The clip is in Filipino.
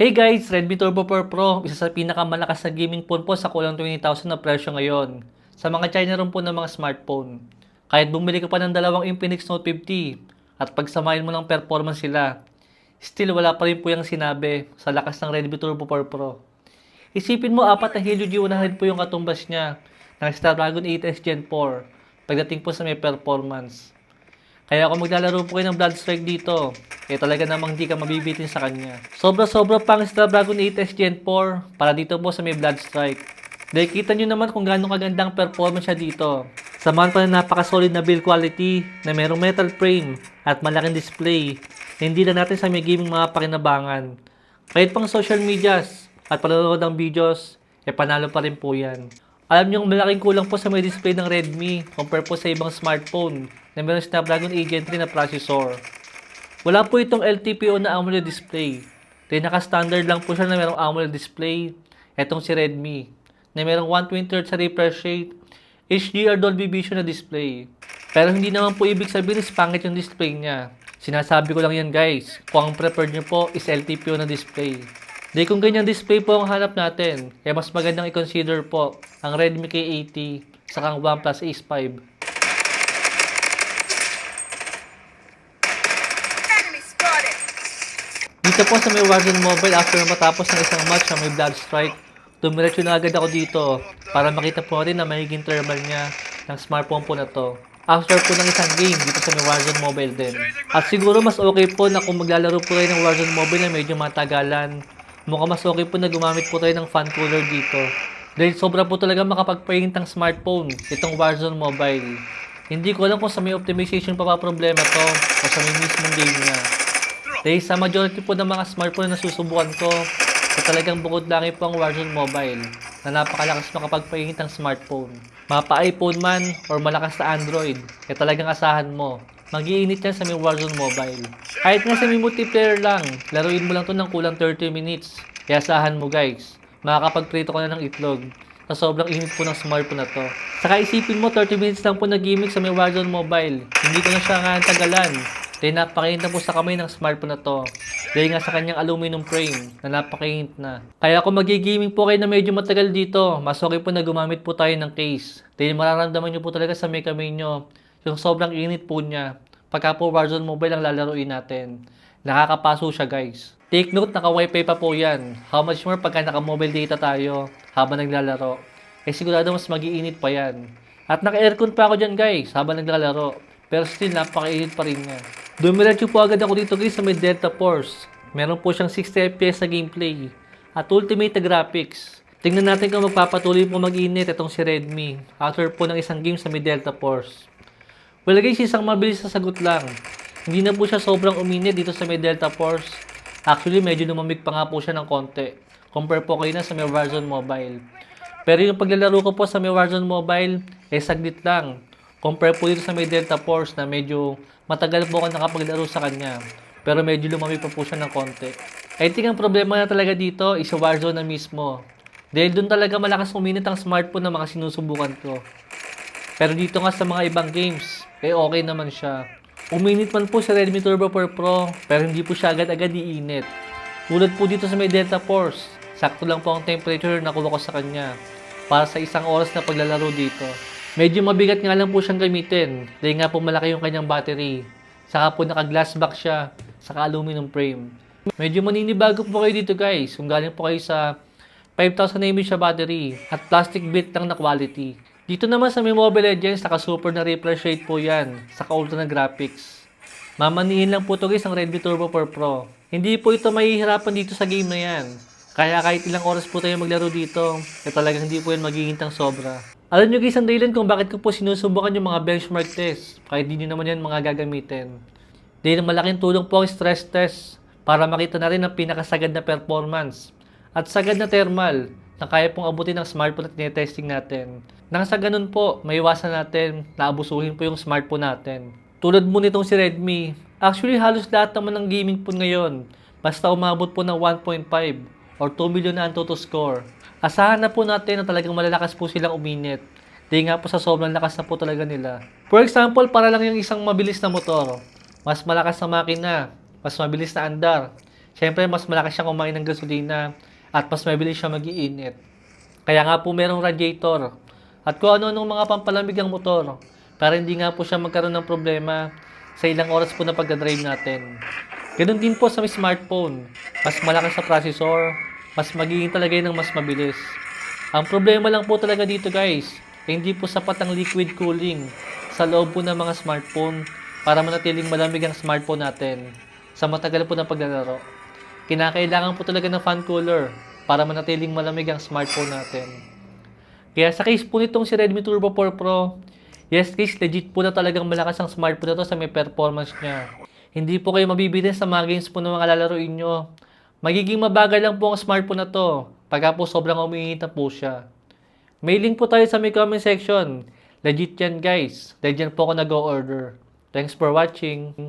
Hey guys, Redmi Turbo 4 Pro, isa sa pinakamalakas na gaming phone po sa kulang 20,000 na presyo ngayon. Sa mga China rin po ng mga smartphone. Kahit bumili ka pa ng dalawang Infinix Note 50 at pagsamahin mo ng performance sila, still wala pa rin po yung sinabi sa lakas ng Redmi Turbo 4 Pro. Isipin mo, apat na Helio G100 po yung katumbas niya ng Snapdragon 8S Gen 4 pagdating po sa may performance. Kaya kung maglalaro po kayo ng Blood Strike dito, eh talaga namang di ka mabibitin sa kanya. Sobra-sobra pang Snapdragon 8S Gen 4 para dito po sa may Blood Strike. Dahil kita nyo naman kung gaano kagandang performance siya dito. Samahan pa na napaka-solid na build quality na merong metal frame at malaking display na hindi na natin sa may gaming mga pakinabangan. Kahit pang social medias at panonood ng videos, eh panalo pa rin po yan. Alam ang malaking kulang po sa may display ng Redmi compare po sa ibang smartphone na meron Snapdragon 8 Gen 3 na processor. Wala po itong LTPO na AMOLED display. Dahil naka-standard lang po siya na merong AMOLED display. Etong si Redmi na merong 120Hz sa refresh rate, HDR Dolby Vision na display. Pero hindi naman po ibig sabihin is pangit yung display niya. Sinasabi ko lang yan guys, kung ang preferred nyo po is LTPO na display. Di kung ganyang display po ang hanap natin, kaya mas magandang i-consider po ang Redmi K80 sa kang OnePlus Ace 5. Dito po sa may Warzone Mobile after matapos ng isang match na may Blood Strike, dumiretso na agad ako dito para makita po natin na mahiging thermal niya ng smartphone po na to. After po ng isang game dito sa may Warzone Mobile din. At siguro mas okay po na kung maglalaro po kayo ng Warzone Mobile na medyo matagalan, mukhang mas okay po na gumamit po tayo ng fan cooler dito. Dahil sobra po talaga makapagpainit ng smartphone itong Warzone Mobile. Hindi ko alam kung sa may optimization pa pa problema to o sa may mismong game niya. Dahil sa majority po ng mga smartphone na nasusubukan ko, so talagang bukod langit po ang Warzone Mobile na napakalakas makapagpainit ng smartphone. Mapa iPhone man or malakas na Android, eh talagang asahan mo. Magiinit yan sa may Warzone Mobile. Kahit nga sa may multiplayer lang, laruin mo lang to ng kulang 30 minutes. Kaya asahan mo guys, makakapagprito ka na ng itlog sa sobrang init po ng smartphone na to. Saka isipin mo, 30 minutes lang po nag-gimmick sa may Warzone Mobile. Hindi ko na siya nga tagalan. Dahil napakainit na po sa kamay ng smartphone na to. Dahil nga sa kanyang aluminum frame na napakainit na. Kaya kung magigaming po kayo na medyo matagal dito, mas okay po na gumamit po tayo ng case. Dahil mararamdaman nyo po talaga sa may kamay nyo yung sobrang init po niya. Pagka po Warzone Mobile ang lalaruin natin. Nakakapaso siya guys. Take note, naka-wifi pa po yan. How much more pagka naka-mobile data tayo habang naglalaro. Eh sigurado mas magiinit pa yan. At naka-aircon pa ako dyan guys habang naglalaro. Pero still, napakainit pa rin niya. Dumiretso po agad ako dito guys sa may Delta Force. Meron po siyang 60 FPS na gameplay. At ultimate graphics. Tingnan natin kung magpapatuloy po mag-init itong si Redmi after po ng isang game sa may Delta Force. Well guys, isang mabilis na sagot lang. Hindi na po siya sobrang uminit dito sa may Delta Force. Actually, medyo lumamig pa nga po siya ng konti. Compare po kayo na sa may Warzone Mobile. Pero yung paglalaro ko po sa may Warzone Mobile, eh saglit lang. Compare po dito sa may Delta Force na medyo matagal po ako nakapaglaro sa kanya. Pero medyo lumamig pa po siya ng konti. I think ang problema na talaga dito is sa Warzone na mismo. Dahil doon talaga malakas uminit ang smartphone na mga sinusubukan ko. Pero dito nga sa mga ibang games, eh okay naman siya. Uminit man po sa Redmi Turbo 4 Pro, pero hindi po siya agad-agad iinit. Tulad po dito sa may Delta Force, sakto lang po ang temperature na kuha ko sa kanya para sa isang oras na paglalaro dito. Medyo mabigat nga lang po siyang gamitin dahil nga po malaki yung kanyang battery. Saka po naka-glass back siya, saka aluminum frame. Medyo maninibago po kayo dito guys kung galing po kayo sa 5,000 mAh siya battery at plastic built lang na quality. Dito naman sa Mobile Legends, naka super na refresh rate po yan, saka ultra na graphics. Mamanihin lang po to guys ang Redmi Turbo 4 Pro. Hindi po ito mahihirapan dito sa game na yan. Kaya kahit ilang oras po tayo maglaro dito, eh talagang hindi po yan magigintang sobra. Alam nyo guys ang dahilan kung bakit ko po sinusubukan yung mga benchmark test, kahit di nyo naman yan mga gagamitin. Dahil malaking tulong po ang stress test para makita na rin ang pinakasagad na performance at sagad na thermal na kaya pong abutin ng smartphone na tinetesting natin. Nang sa ganun po, maiwasan natin na abusuhin po yung smartphone natin. Tulad mo nitong si Redmi, actually halos lahat naman ng gaming phone ngayon, basta umabot po ng 1.5 or 2 million na ang total score. Asahan na po natin na talagang malalakas po silang uminit. Di nga po sa sobrang lakas na po talaga nila. For example, para lang yung isang mabilis na motor, mas malakas na makina, mas mabilis na andar. Siyempre, mas malakas siya kumain ng gasolina at mas mabilis siya magiinit. Kaya nga po merong radiator at kung ano-anong mga pampalamig ang motor para hindi nga po siya magkaroon ng problema sa ilang oras po na pagdadrive natin. Ganun din po sa smartphone. Mas malakas sa processor, mas magiging talaga ng mas mabilis. Ang problema lang po talaga dito guys, hindi po sapat ang liquid cooling sa loob po ng mga smartphone para manatiling malamig ang smartphone natin sa matagal po na paglalaro. Kinakailangan po talaga ng fan cooler para manatiling malamig ang smartphone natin. Kaya sa case po nitong si Redmi Turbo 4 Pro, yes guys, legit po na talagang malakas ang smartphone na to sa may performance niya. Hindi po kayo mabibitin sa mga games po na mga lalaroin nyo. Magiging mabagal lang po ang smartphone na to pagka po sobrang umiinit po siya. May link po tayo sa may comment section. Legit yan guys. Legit po ako nag-order. Thanks for watching.